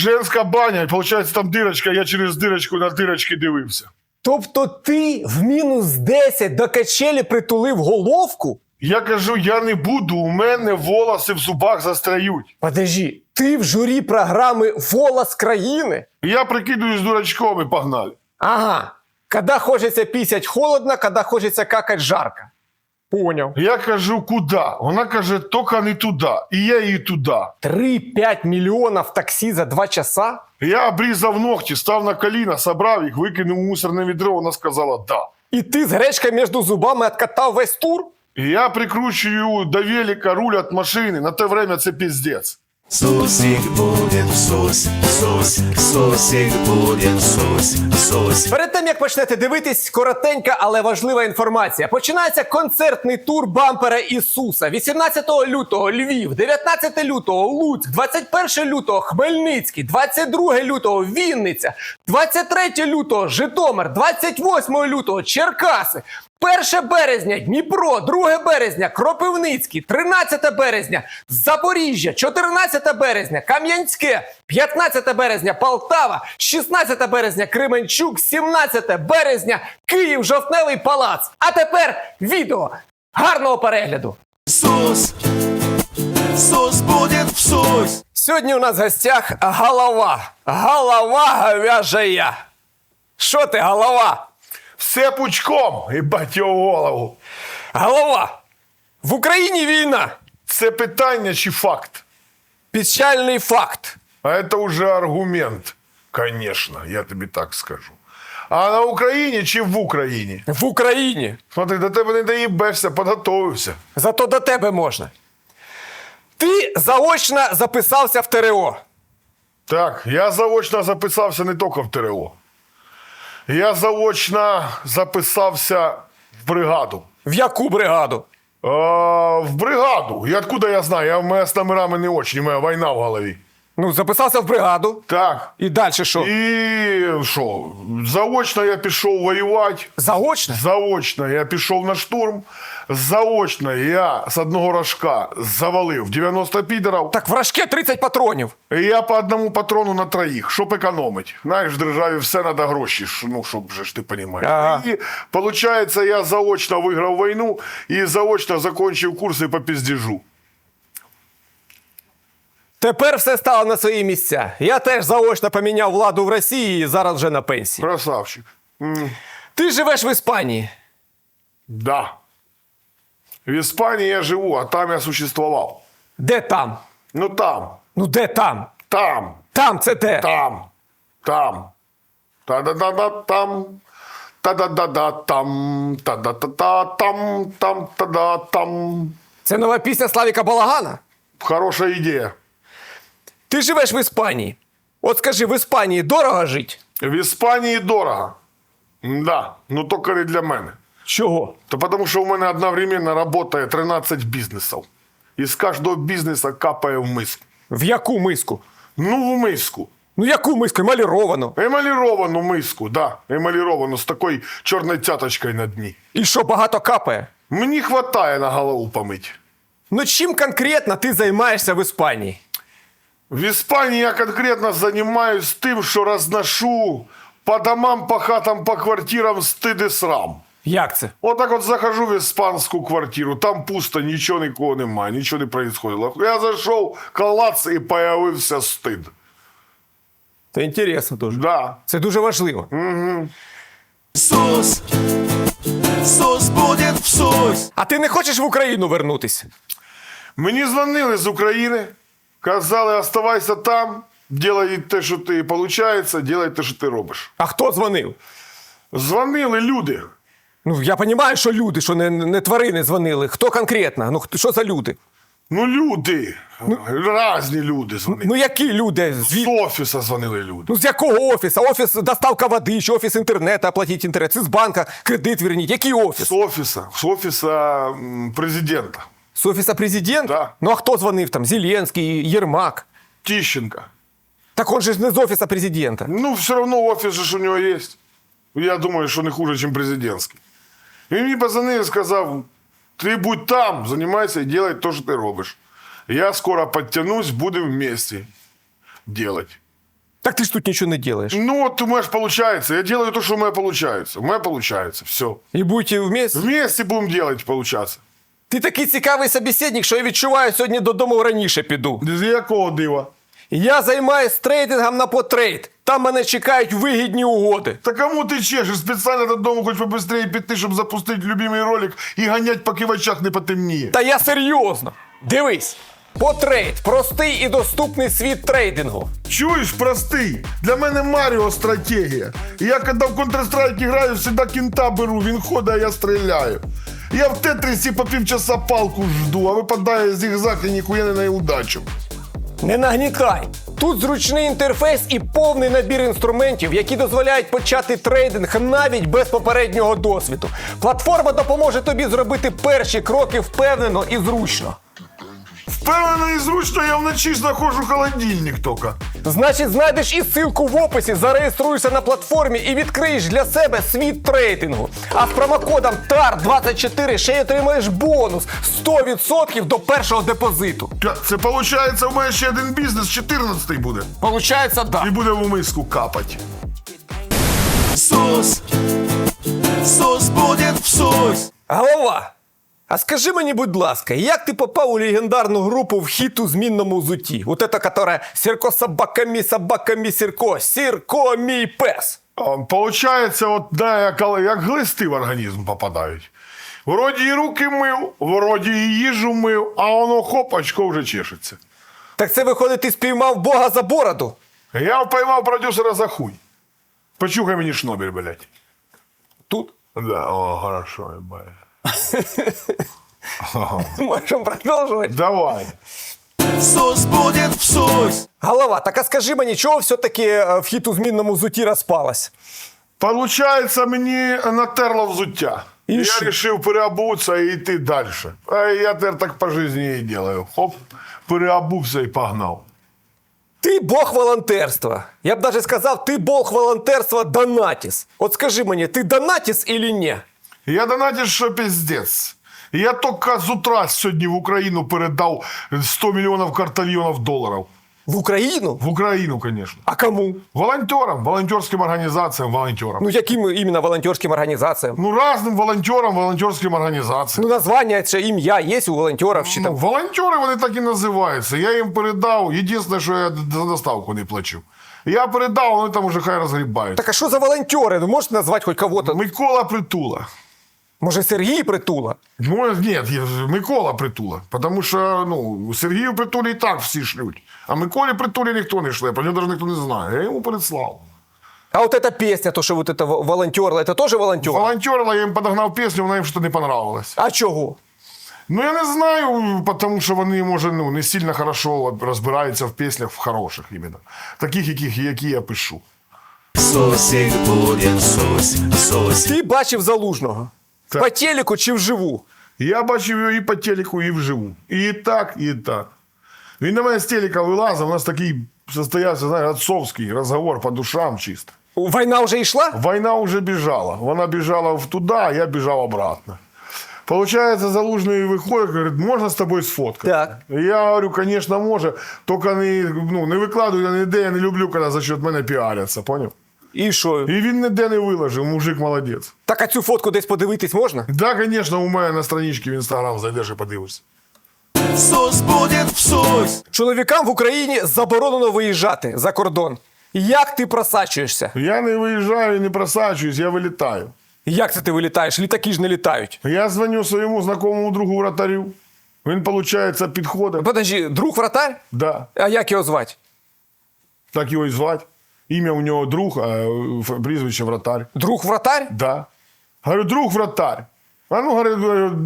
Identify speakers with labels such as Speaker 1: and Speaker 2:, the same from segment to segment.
Speaker 1: Женська баня, і виходить, там дирочка, я через дирочку на дирочки дивився.
Speaker 2: Тобто ти в мінус 10 до качелі притулив головку?
Speaker 1: Я кажу, я не буду, у мене волоси в зубах застряють.
Speaker 2: Подожди, ти в журі програми Волос країни?
Speaker 1: Я прикидуюсь дурачком і погнали.
Speaker 2: Ага. Когда хочеться пісять холодно, когда хочеться какать жарко. Поняв.
Speaker 1: Я кажу, куди? Вона каже, тільки не туди. І я її туди.
Speaker 2: 3-5 мільйонів таксі за 2 часа?
Speaker 1: Я обрізав ногті, став на коліна, собрав їх, викинув у мусорне відро, вона сказала да.
Speaker 2: І ти з гречкою між зубами откатав весь тур?
Speaker 1: І я прикручую до велика руль від машини. На те время це піздець.
Speaker 3: Сусик будет сус, сус, сусик будет сус, сус.
Speaker 2: Перед тим як почнете дивитись, коротенька, але важлива інформація. Починається концертний тур бампера Ісуса. 18 лютого Львів, 19 лютого Луцьк, 21 лютого Хмельницький, 22 лютого Вінниця, 23 лютого Житомир, 28 лютого Черкаси. 1 березня Дніпро, 2 березня Кропивницький, 13 березня Запоріжжя, 14 березня Кам'янське, 15 березня Полтава, 16 березня Кременчук, 17 березня Київ, Жовтневий палац. А тепер відео. Гарного перегляду!
Speaker 3: Сус, сус будет в сус.
Speaker 2: Сьогодні у нас в гостях голова. Голова говяжая. Що ти, голова?
Speaker 1: Все пучком, їбать його голову.
Speaker 2: Голова. В Україні війна.
Speaker 1: Це питання чи факт?
Speaker 2: Печальний факт.
Speaker 1: А це вже аргумент. Конечно, я тобі так скажу. А на Україні чи в Україні?
Speaker 2: В Україні.
Speaker 1: Смотри, до тебе не доїбешся, підготовився.
Speaker 2: Зато до тебе можна. Ти заочно записався в ТРО.
Speaker 1: Так, я заочно записався не тільки в ТРО. Я заочно записався в бригаду.
Speaker 2: В яку бригаду?
Speaker 1: Е, в бригаду. І откуда я знаю? Я, у мене з номерами не очень, у мене війна в голові.
Speaker 2: Ну, записався в бригаду.
Speaker 1: Так.
Speaker 2: І далі що?
Speaker 1: І що? Заочно я пішов воювати.
Speaker 2: Заочно?
Speaker 1: Заочно я пішов на штурм. Заочно я з одного рожка завалив 90 підерів.
Speaker 2: Так в рожке 30 патронів.
Speaker 1: І я по одному патрону на троїх, щоб економити. Знаєш, в державі все треба гроші, ну, щоб вже ж ти розумієш.
Speaker 2: Ага.
Speaker 1: І, виходить, я заочно виграв війну і заочно закінчив курси по піздіжу.
Speaker 2: Тепер все стало на свої місця. Я теж заочно поміняв владу в Росії і зараз вже на пенсії.
Speaker 1: Красавчик. М,
Speaker 2: Ти живеш в Іспанії.
Speaker 1: да. В Іспанії я живу, а там я существував.
Speaker 2: Де там?
Speaker 1: Ну там,
Speaker 2: Ну де там?
Speaker 1: там,
Speaker 2: Там це де?
Speaker 1: там, там. Та-да-да-да там. Та-да-да-да там. Та-да-та-та там. Там та-да там.
Speaker 2: Це нова пісня Славіка Балагана.
Speaker 1: Хороша ідея.
Speaker 2: Ти живеш в Іспанії. От скажи, в Іспанії дорого жити?
Speaker 1: В Іспанії дорого. Да, ну тільки не для мене.
Speaker 2: Чого?
Speaker 1: То тому що у мене одновременно працює 13 бізнесів. І з кожного бізнесу капає в миску.
Speaker 2: В яку миску?
Speaker 1: Ну, в миску.
Speaker 2: Ну яку миску? Емаліровану.
Speaker 1: Емаліровану миску, да. Емаліровану з такою чорною цяточкою на дні.
Speaker 2: І що багато капає?
Speaker 1: Мені вистачає на голову помить.
Speaker 2: Ну чим конкретно ти займаєшся в Іспанії?
Speaker 1: В Іспанії я конкретно займаюся тим, що розношу по домам, по хатам, по квартирам стид і срам.
Speaker 2: Як це?
Speaker 1: Отак от захожу в іспанську квартиру, там пусто, нічого нікого немає, нічого не происходило. Я зайшов, клац і появився стид.
Speaker 2: Це інтересно дуже.
Speaker 1: Да.
Speaker 2: Це дуже важливо.
Speaker 3: Сус, сус будет в сус.
Speaker 2: А ти не хочеш в Україну вернутися?
Speaker 1: Мені дзвонили з України, казали, оставайся там, делай те, що ти виходить, делай те, що ти робиш.
Speaker 2: А хто дзвонив?
Speaker 1: Дзвонили люди.
Speaker 2: Ну я розумію, що люди, що не, не тварини дзвонили. Хто конкретно? Ну хто- що за люди?
Speaker 1: Ну, люди, різні люди дзвонили.
Speaker 2: Ну які люди? Звід...
Speaker 1: З офісу дзвонили люди.
Speaker 2: Ну з якого офісу? Офіс доставка води, чи офіс інтернету, оплатіть інтернет, це з банка, кредит верніть. Який офіс?
Speaker 1: З офісу, з офісу м, президента.
Speaker 2: З офіса президента?
Speaker 1: Да.
Speaker 2: Ну а хто дзвонив там? Зеленський, Єрмак.
Speaker 1: Тищенко.
Speaker 2: Так он же ж не з офіса президента.
Speaker 1: Ну, все равно офис же ж у него есть. Я думаю, що не хуже, ніж президентський. І він мені позвонив і сказав: ти будь там, займайся і делай те, що ти робиш. Я скоро підтягнусь, будемо вместе делать.
Speaker 2: Так ти ж тут нічого не робиш.
Speaker 1: Ну вот у меня же получается. Я делаю то, что у меня получается. У меня получается. Все.
Speaker 2: І будете вместе.
Speaker 1: Вместе будем делать, получаться.
Speaker 2: Ти такий цікавий собеседник, що я відчуваю, сьогодні додому раніше піду.
Speaker 1: З якого дива?
Speaker 2: Я займаюсь трейдингом на потрейд. Там мене чекають вигідні угоди.
Speaker 1: Та кому ти чешеш? Спеціально додому хоч побыстрее піти, щоб запустити любимий ролик і ганять, поки в очах не потемніє.
Speaker 2: Та я серйозно. Дивись. Потрейд простий і доступний світ трейдингу.
Speaker 1: Чуєш, простий? Для мене Маріо стратегія. Я коли в Counter-Strike граю, завжди кінта беру, він ходить, а я стріляю. Я в тетрісі по півчаса палку жду, а випадає зігзаг і ніхуя не найудачу.
Speaker 2: Не нагнікай! Тут зручний інтерфейс і повний набір інструментів, які дозволяють почати трейдинг навіть без попереднього досвіду. Платформа допоможе тобі зробити перші кроки впевнено і зручно.
Speaker 1: Впевнено і зручно, я вночі знаходжу холодильник тільки.
Speaker 2: Значить, знайдеш і ссылку в описі, зареєструєшся на платформі і відкриєш для себе світ трейдингу. А з промокодом TAR24 ще й отримаєш бонус 100% до першого депозиту.
Speaker 1: Це виходить, у мене ще один бізнес, 14-й буде.
Speaker 2: Получається, да.
Speaker 1: І буде в миску капать.
Speaker 3: Сус, Сус будет в Сусь.
Speaker 2: Голова, а скажи мені, будь ласка, як ти попав у легендарну групу в хіту змінному зуті? Вот это, которая «Сірко собака мій, собака мій, сірко, сірко мій пес».
Speaker 1: А, Получається, от да, як, як глисти в організм попадають. Вроді і руки мив, вроді і їжу мив, а воно хоп, очко вже чешеться.
Speaker 2: Так це виходить, ти спіймав Бога за бороду?
Speaker 1: Я поймав продюсера за хуй. Почухай мені шнобель, блядь.
Speaker 2: Тут
Speaker 1: Да, о, хорошо, ебать.
Speaker 2: можемо продовжувати.
Speaker 1: Давай.
Speaker 3: Сус будет в Сусь.
Speaker 2: Голова, так а скажи мені, чого все-таки е, в хіту змінному зуті розпалась?
Speaker 1: Получається, мені натерло взуття.
Speaker 2: І
Speaker 1: я
Speaker 2: що?
Speaker 1: вирішив переобутися і йти далі. А я тепер так по житті і делаю. Хоп, переобувся і погнав.
Speaker 2: Ти бог волонтерства. Я б навіть сказав, ти бог волонтерства Донатіс. От скажи мені, ти Донатіс или ні?
Speaker 1: Я донатиш, що піздець. Я тільки з утра сьогодні в Україну передав 100 мільйонів картальйонів доларів.
Speaker 2: В Україну?
Speaker 1: В Україну, звісно.
Speaker 2: А кому?
Speaker 1: Волонтерам, волонтерським організаціям, волонтерам.
Speaker 2: Ну, яким іменно волонтерським організаціям?
Speaker 1: Ну, разним волонтерам, волонтерським організаціям.
Speaker 2: Ну, названня чи ім'я є у волонтерів чи
Speaker 1: Ну, волонтери вони так і називаються. Я їм передав. Єдине, що я за доставку не плачу. Я передав, вони там уже хай розгрібають.
Speaker 2: Так а що за волонтери? Ви можете назвати хоч кого-то?
Speaker 1: Микола Притула.
Speaker 2: Може, Сергій Притула?
Speaker 1: Ну, нет, я- Микола Притула. Потому що ну, Сергію Притулі і так всі шлють. А Миколі Притулі ніхто не шле, про нього навіть ніхто не знає. Я йому переслав.
Speaker 2: А от эта пісня, то що вот это волонтерла, це теж волонтер?
Speaker 1: Волонтерила, я їм подогнав пісню, вона їм щось не понравилось.
Speaker 2: А чого?
Speaker 1: Ну, я не знаю, тому що вони, може, ну, не сильно хорошо розбираються в піснях в хороших іменно. Таких, яких, які я пишу.
Speaker 3: В Сусь, в Сусь.
Speaker 2: Ти бачив залужного?
Speaker 1: Так.
Speaker 2: По телеку чи вживу?
Speaker 1: Я бачив його і по телеку, і вживу. І так, і так. Він на мене з телека вилазив, у нас такий состоявся, знаєш, отцовський розговор по душам чисто.
Speaker 2: Війна вже йшла?
Speaker 1: Война уже бежала. Вона бежала в туда, а я бежал обратно. Получается, Залужный выходит, говорит, можно с тобой сфоткать?
Speaker 2: Так.
Speaker 1: Я говорю, конечно, може, только не, ну, не викладуй я ніде, я не люблю, коли за счет мене піаряться, поняв?
Speaker 2: І що?
Speaker 1: І він ніде не виложив, мужик молодець.
Speaker 2: Так а цю фотку десь подивитись можна?
Speaker 1: Да, конечно, у мене на страничці в Інстаграм зайдеш і подивишся.
Speaker 3: Сус будет в
Speaker 2: Чоловікам в Україні заборонено виїжджати за кордон. Як ти просачуєшся?
Speaker 1: Я не виїжджаю і не просачуюсь, я вилітаю.
Speaker 2: Як це ти вилітаєш? Літаки ж не літають.
Speaker 1: Я дзвоню своєму знакомому другу вратарю. Він, виходить, підходить.
Speaker 2: Подожди, друг вратар?
Speaker 1: Да.
Speaker 2: А як його звати?
Speaker 1: Так його і звати. Ім'я у нього друг, а прізвище вратар.
Speaker 2: Друг вратар?
Speaker 1: Да. Говорю, друг вратар. А ну, говорю, говорю,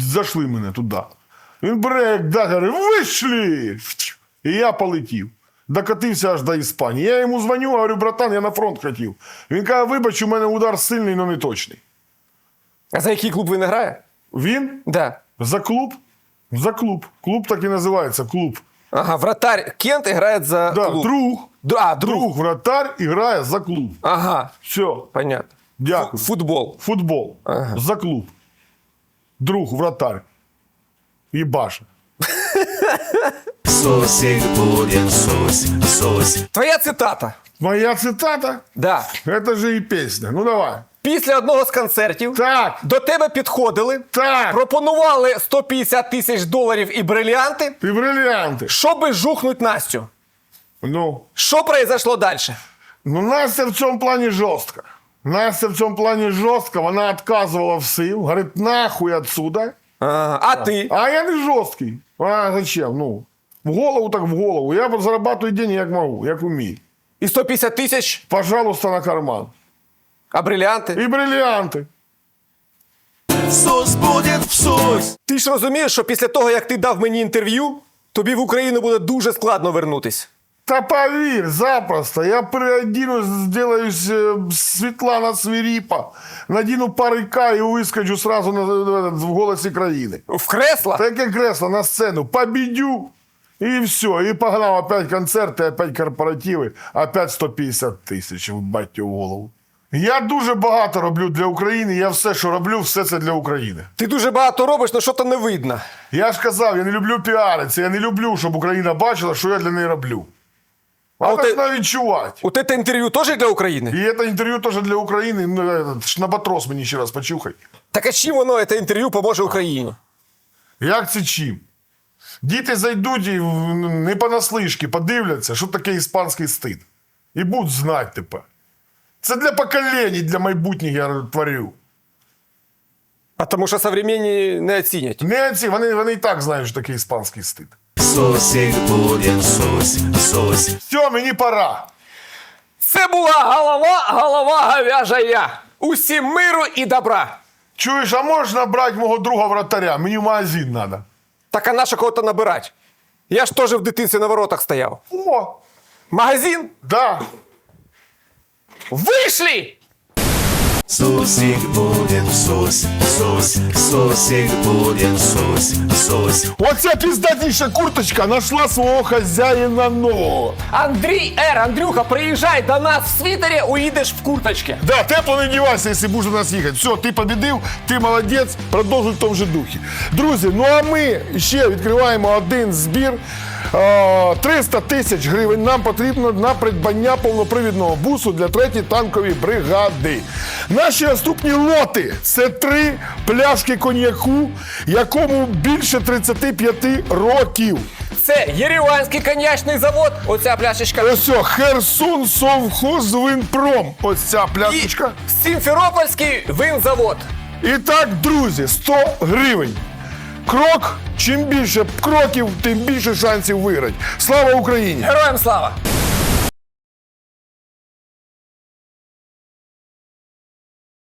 Speaker 1: зайшли мене туди. Він бере, як да, говорить, вийшли. І я полетів. Докатився аж до Іспанії. Я йому дзвоню, говорю, братан, я на фронт хотів. Він каже, вибач, у мене удар сильний, але не точний.
Speaker 2: А за який клуб він не грає?
Speaker 1: Він
Speaker 2: Да.
Speaker 1: за клуб? За клуб. Клуб так і називається клуб.
Speaker 2: Ага, вратар Кент грає за
Speaker 1: Да,
Speaker 2: клуб.
Speaker 1: друг.
Speaker 2: Д- А, друг.
Speaker 1: Друг вратар і грає за клуб.
Speaker 2: Ага,
Speaker 1: Все.
Speaker 2: понятно.
Speaker 1: Дякую.
Speaker 2: Фу- Футбол.
Speaker 1: Футбол. За клуб. Друг, вратарь. Ебаша.
Speaker 3: Сосик будет Сось, Сось
Speaker 2: Твоя цитата.
Speaker 1: Моя цитата?
Speaker 2: Да.
Speaker 1: Это же и песня. Ну давай.
Speaker 2: Після одного з концертів
Speaker 1: Так,
Speaker 2: до тебе підходили,
Speaker 1: так.
Speaker 2: пропонували 150 тисяч доларів і брилянти,
Speaker 1: И бриллианты.
Speaker 2: щоби жухнуть Настю.
Speaker 1: Ну,
Speaker 2: Що произошло далі?
Speaker 1: ну Настя в цьому плані жорстка. Настя в цьому плані жорстка, вона відказувала в сил, говорить, нахуй отсюда.
Speaker 2: А, а ти?
Speaker 1: А я не жорсткий. А зачем? Ну, в голову так в голову. Я зарабатываю деньги як можу, як вмію.
Speaker 2: І 150 тисяч,
Speaker 1: Пожалуйста, на карман.
Speaker 2: А брилянти?
Speaker 1: І бриллианти.
Speaker 3: Сос будет в Сось
Speaker 2: Ти ж розумієш, що після того, як ти дав мені інтерв'ю, тобі в Україну буде дуже складно вернутись.
Speaker 1: Та повір, запросто. Я переоденусь, сделаюсь э, Светлана Свирипа, надіну парика і вискочу сразу на, на- в голосі країни.
Speaker 2: В кресла?
Speaker 1: Таке кресло на сцену, победю, і все. І погнав опять концерти, опять корпоративи, опять 150 тисяч в батю в голову. Я дуже багато роблю для України, я все, що роблю, все це для України.
Speaker 2: Ти дуже багато робиш, але що то не видно.
Speaker 1: Я ж казав, я не люблю піаритися, я не люблю, щоб Україна бачила, що я для неї роблю. А,
Speaker 2: от ти-
Speaker 1: навіть відчувати.
Speaker 2: У тебе інтерв'ю теж для України?
Speaker 1: І це інтерв'ю теж для України. Ну, этот, Шнабатрос мені ще раз почухай.
Speaker 2: Так а чим воно це інтерв'ю поможе Україні?
Speaker 1: Як це чим? Діти зайдуть і не понаслишки подивляться, що таке іспанський стид. І будуть знати тепер. Це для поколінь, для майбутніх я творю.
Speaker 2: А тому що современні не оцінять.
Speaker 1: Не ці, вони, вони і так знають, що таке іспанський стид.
Speaker 3: Сосик будет Сось, Сось
Speaker 1: Все, мені пора.
Speaker 2: Це була голова, голова говяжа я. Усім миру і добра.
Speaker 1: Чуєш, а можеш набрати мого друга вратаря? Мені в магазин треба.
Speaker 2: Так а наша кого-то набирати. Я ж теж в дитинстві на воротах стояв.
Speaker 1: О,
Speaker 2: Магазин?
Speaker 1: да.
Speaker 2: Вийшли!
Speaker 3: Сосик будет Сось, Сось Сосик будет Сось, Сось
Speaker 1: Оця піздатніша курточка знайшла свого хазяїна нового.
Speaker 2: Андрій Р. Андрюха, приїжджай до нас в світері, уїдеш в курточці.
Speaker 1: Да, тепло не дівайся, якщо будеш до нас їхати. Все, ти побідив, ти молодець, продовжуй в тому же духі. Друзі, ну а ми ще відкриваємо один збір. Е, 300 тисяч гривень нам потрібно на придбання повнопривідного бусу для 3-ї танкової бригади. Наші наступні лоти це три пляшки коньяку, якому більше 35 років.
Speaker 2: Це Єреванський коньячний завод. Оця пляшечка.
Speaker 1: Ось о, Херсон Совхозвинпром. Ось ця
Speaker 2: І
Speaker 1: пляшечка.
Speaker 2: Сімферопольський винзавод.
Speaker 1: І так, друзі, 100 гривень. Крок, чим більше кроків, тим більше шансів виграти. Слава Україні!
Speaker 2: Героям слава!